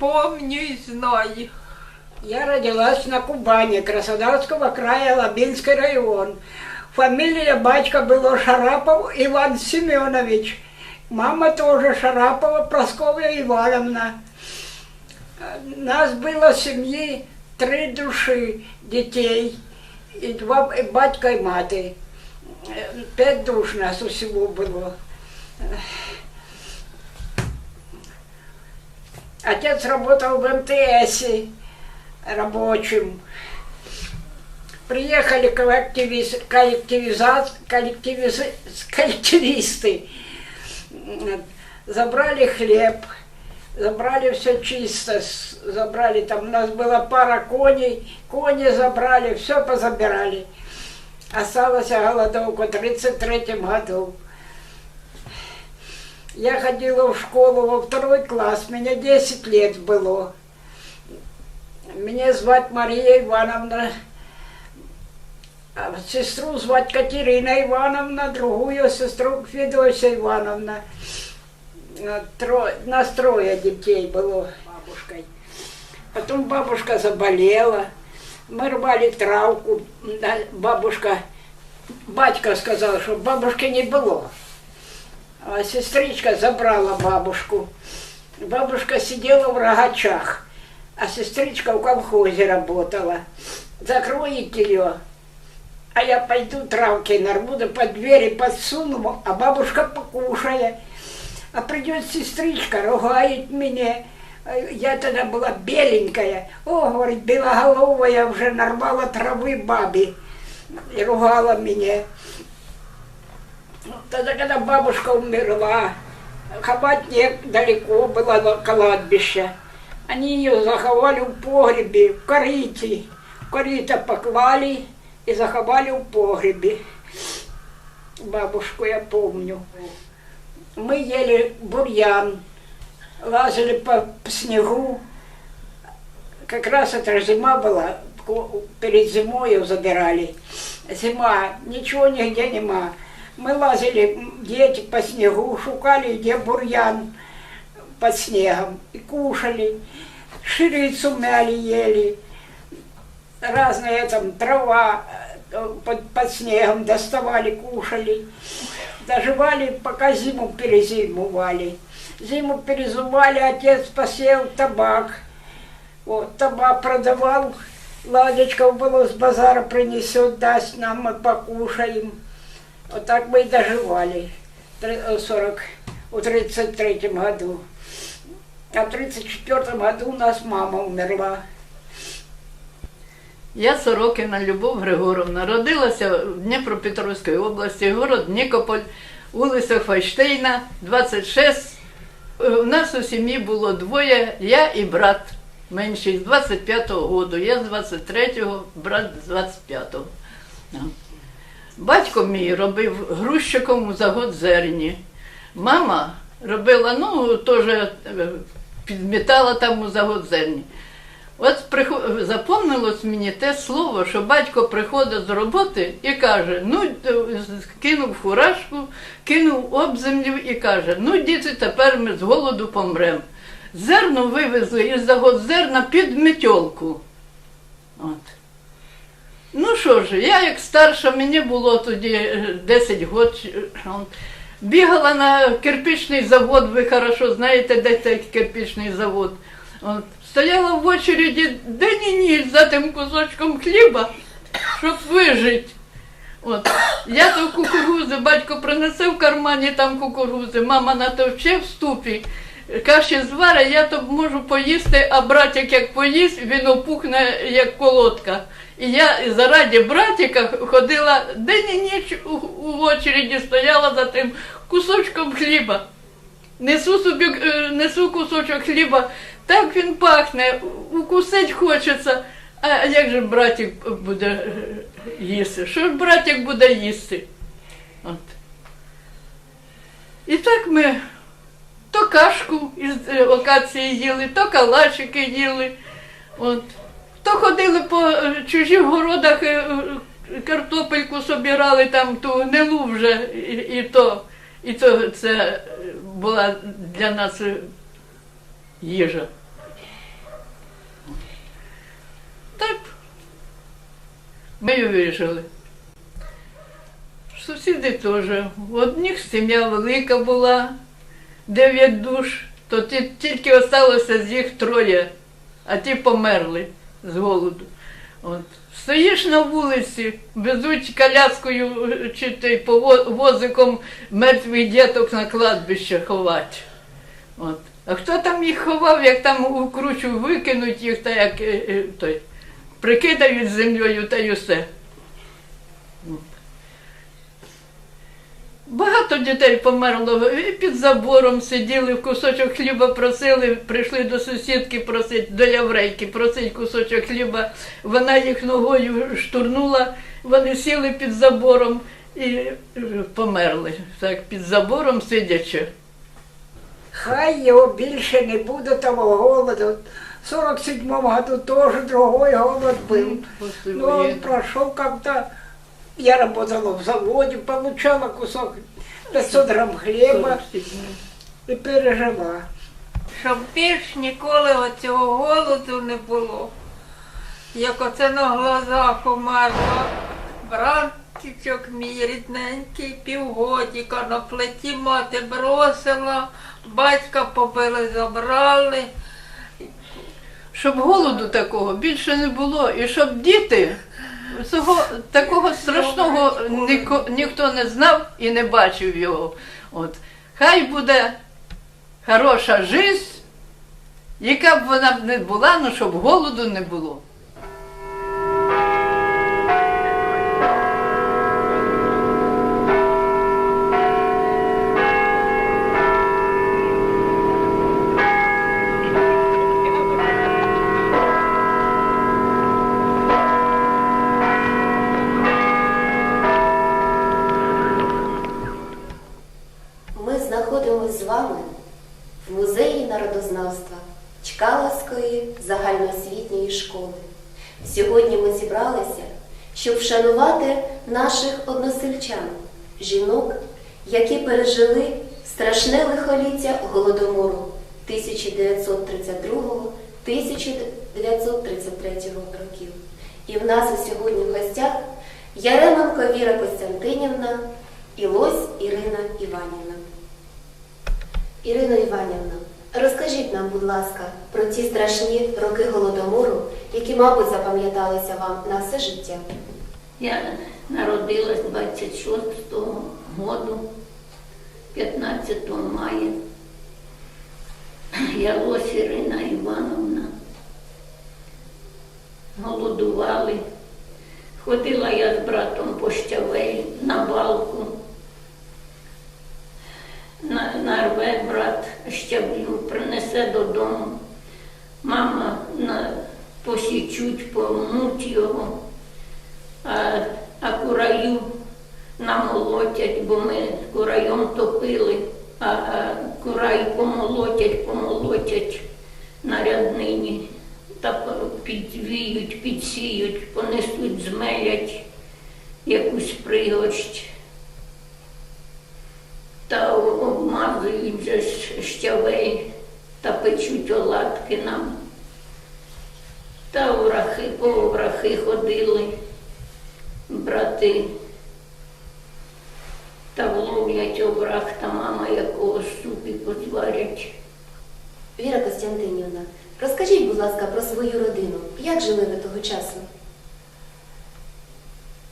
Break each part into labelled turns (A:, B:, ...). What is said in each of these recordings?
A: помню и знаю.
B: Я родилась на Кубани, Краснодарского края, Лабинский район. Фамилия батька была Шарапов Иван Семенович. Мама тоже Шарапова Прасковья Ивановна. Нас было в семьи три души детей. И два и батька и мати. Э, Пять душ нас усего было. Отец работал в МТС рабочим. Приехали коллективиз- коллективиза- коллективиз- коллективисты, забрали хлеб, забрали все чисто, забрали, там у нас была пара коней, кони забрали, все позабирали. Осталась голодовка в 33 году. Я ходила в школу во второй класс, мне 10 лет было. Меня звать Мария Ивановна. А сестру звать Катерина Ивановна, другую сестру Федосия Ивановна. А, Тро... Нас трое детей было бабушкой. Потом бабушка заболела. Мы рвали травку. Бабушка, батька сказал, что бабушки не было. А сестричка забрала бабушку. Бабушка сидела в рогачах, а сестричка в колхозе работала. Закроет ее, а я пойду травки нарву, под двери подсуну, а бабушка покушает. А придет сестричка, ругает меня. Я тогда была беленькая. О, говорит, белоголовая уже нарвала травы бабе. И ругала меня. Тогда, когда бабушка умерла, ховать недалеко было на кладбище. Они ее заховали в погребе, в корыте. В корыто поклали и заховали в погребе. Бабушку я помню. Мы ели бурьян, лазили по, по снегу. Как раз это зима была, ко- перед зимой ее забирали. Зима, ничего нигде нема. Мы лазили, м, дети по снегу, шукали, где бурьян под снегом, и кушали. Ширицу мяли, ели. Разные там трава э, под, под снегом доставали, кушали. Доживали, пока зиму перезимовали. Зиму перезимовали, отец посеял табак. Вот, табак продавал, ладочков было с базара принесет, даст нам, мы покушаем. Вот так мы и доживали Три- э, 40, в 33 году. А в 34 году у нас мама умерла.
C: Я Сорокіна Любов Григоровна. Родилася в Дніпропетровській області, город Нікополь, вулиця Файштейна, 26. Е, У нас у сім'ї було двоє, я і брат менший з 25-го року, я з 23-го, брат з 25-го. Батько мій робив грузчиком у загод зерні. Мама робила, ну, теж е, підмітала там у загод зерні. От прихо- запомнилось мені те слово, що батько приходить з роботи і каже: ну, е, кинув фуражку, кинув об землю і каже: ну, діти, тепер ми з голоду помремо. Зерно вивезли із загод зерна під метьолку. От. Ну що ж, я як старша, мені було тоді е, 10 років. Бігала на кирпичний завод, ви хорошо знаєте, де цей кирпичний завод. От. Стояла в очереді день і ніч за тим кусочком хліба, щоб вижити. Я то кукурузи, батько принесе в кармані там кукурузи, мама натовче в ступі, каші зваре, я то можу поїсти, а братик як поїсть, він опухне як колодка. І я заради братика ходила день і ніч у, у очереді, стояла за тим кусочком хліба. Несу собі, е, несу кусочок хліба, так він пахне, укусить хочеться. А як же братик буде е, їсти? Що ж братик буде їсти? От. І так ми то кашку із е, окації їли, то калачики їли. От. То ходили по е, чужих городах, е, е, картопельку собирали там ту гнилу вже і, і то. І то це була для нас їжа. Так ми її вижили. Сусіди теж. В одних сім'я велика була, дев'ять душ, то тільки осталося з їх троє, а ті померли з голоду. От. Стоїш на вулиці, везуть коляскою чи пово- возиком мертвих діток на кладбище ховати. От. А хто там їх ховав, як там у кручу викинуть їх, та як е, е, той, прикидають землею та й усе. Багато дітей померло і під забором сиділи, кусочок хліба просили, прийшли до сусідки просить, до єврейки просить кусочок хліба. Вона їх ногою штурнула, вони сіли під забором і е, померли. Так, під забором сидячи.
B: Хай його більше не буде того голоду. В 47-му году теж другой голод.
C: После
B: Но он
C: воєнного.
B: прошел как-то. Я работала в заводе, получала кусок 500 грамм хлеба
C: 47.
B: и пережила.
A: Щоб більш ніколи оцього голоду не було. Як оце на глазах умерла. Братчичок мій рідненький, півгодіка на плиті мати бросила, батька побили, забрали.
C: Щоб голоду такого більше не було, і щоб діти цього такого страшного ніко, ніхто не знав і не бачив його. От. Хай буде хороша життя, яка б вона не була, ну щоб голоду не було.
D: Знаходимося з вами в музеї народознавства Чкаловської загальноосвітньої школи. Сьогодні ми зібралися, щоб вшанувати наших односельчан, жінок, які пережили страшне лихоліття голодомору 1932-1933 років. І в нас у сьогодні в гостях Яременко Віра Костянтинівна і Лось Ірина Іванівна. Ірино Іванівна, розкажіть нам, будь ласка, про ті страшні роки голодомору, які, мабуть, запам'яталися вам на все життя.
E: Я народилась 26-го году, 15 мая. Я Лось Ірина Івановна. Голодували. Ходила я з братом по щавелі на балку. На- Нарве брат щавлю, принесе додому. Мама на, посічуть, помнуть його а, а кураю намолотять, бо ми кураєм топили, а, а курай помолотять, помолотять на ряднині та підвіють, підсіють, понесуть, змелять якусь пригощ. Та обмазують щавель та печуть оладки нам. Та врахи, по врахи ходили брати. Та вловлять овраг, та мама якогось супіку зварять.
D: Віра Костянтинівна, розкажіть, будь ласка, про свою родину. Як жили ви того часу?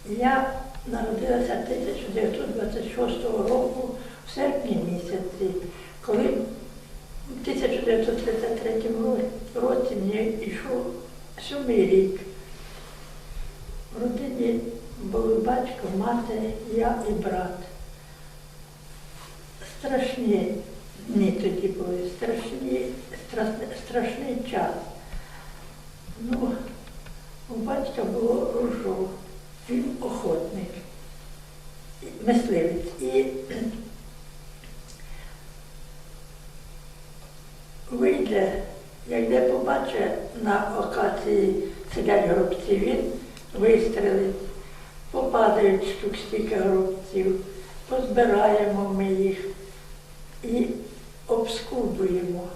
F: Я народилася 1926 року в серпні місяці, коли в 1933 році мені йшов сьомий рік. В родині були батько, мати, я і брат. Страшні дні тоді були, страшні, страшний, страшний час. Ну, у батька було ружо, він охотник, мисливець. І вийде, як де побачив на окації сидять горобці, він вистрелить, попадають штук стільки горобців, позбираємо ми їх і обскубуємо.